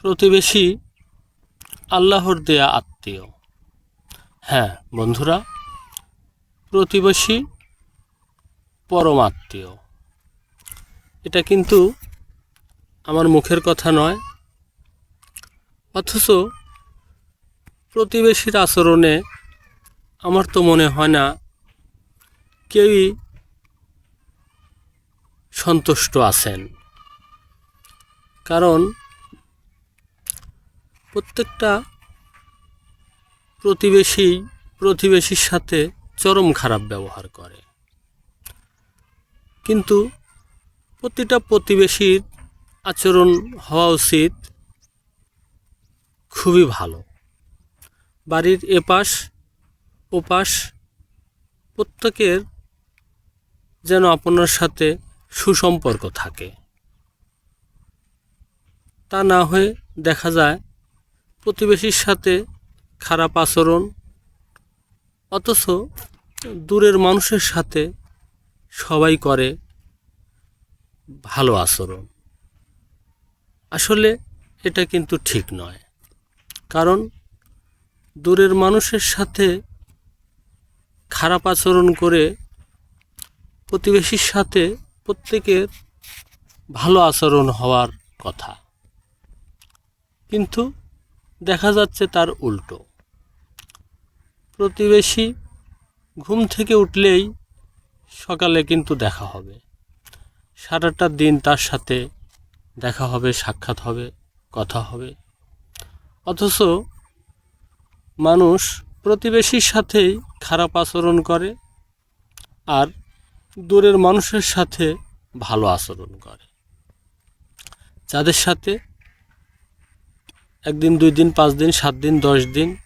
প্রতিবেশী আল্লাহর দেয়া আত্মীয়। হ্যাঁ বন্ধুরা, প্রতিবেশী পরম আত্মীয়। এটা কিন্তু আমার মুখের কথা নয়, অথচ প্রতিবেশীর আচরণে আমার তো মনে হয় না কেউই সন্তুষ্ট আছেন। কারণ প্রত্যেকটা প্রতিবেশী, প্রতিবেশীর সাথে চরম খারাপ ব্যবহার করে। কিন্তু প্রতিটা প্রতিবেশীর আচরণ হওয়া উচিত খুবই ভালো। বাড়ির এপাশ, ওপাশ প্রত্যেকের যেন আপনার সাথে সুসম্পর্ক থাকে। তা না হয়ে দেখা যায় প্রতিবেশীর সাথে খারাপ আচরণ, অথচ দূরের মানুষের সাথে সবাই করে ভালো আচরণ। আসলে এটা কিন্তু ঠিক নয়, কারণ দূরের মানুষের সাথে খারাপ আচরণ করে প্রতিবেশীর সাথে প্রত্যেকের ভালো আচরণ হওয়ার কথা। কিন্তু দেখা যাচ্ছে তার উল্টো। প্রতিবেশী ঘুম থেকে উঠলেই সকালে কিন্তু দেখা হবে। সারাটা দিন তার সাথে দেখা হবে, সাক্ষাৎ হবে, কথা হবে। অথচ মানুষ প্রতিবেশীর সাথেই খারাপ আচরণ করে আর দূরের মানুষের সাথে ভালো আচরণ করে। যাদের সাথে একদিন, দুই দিন, পাঁচ দিন, সাত দিন, দশ দিন,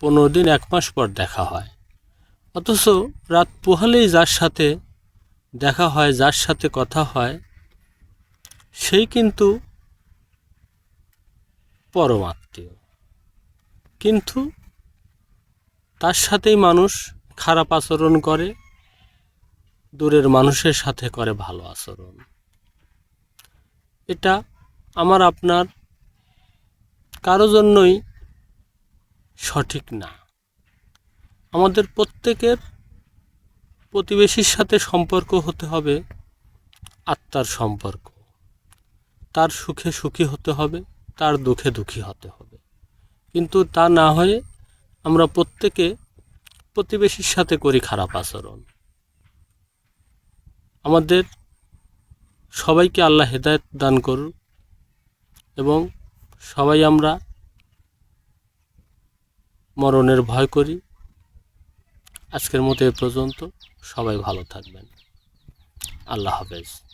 পনেরো দিন, এক মাস পর দেখা হয়। অথচ রাত পোহালেই যার সাথে দেখা হয়, যার সাথে কথা হয়, সেই কিন্তু পরমাত্মীয় কিন্তু তার সাথেই মানুষ খারাপ আচরণ করে, দূরের মানুষের সাথে করে ভালো আচরণ। এটা আমার, আপনার কারও জন্যই সঠিক না। আমাদের প্রত্যেকের প্রতিবেশীর সাথে সম্পর্ক হতে হবে আত্মার সম্পর্ক। তার সুখে সুখী হতে হবে, তার দুঃখে দুঃখী হতে হবে। কিন্তু তা না হয়ে আমরা প্রত্যেকে প্রতিবেশীর সাথে করি খারাপ আচরণ। আমাদের সবাইকে আল্লাহ হেদায়ত দান করুন এবং সবাই আমরা মরণের ভয় করি। আজকের মতো এ পর্যন্ত। সবাই ভালো থাকবেন। আল্লাহ হাফেজ।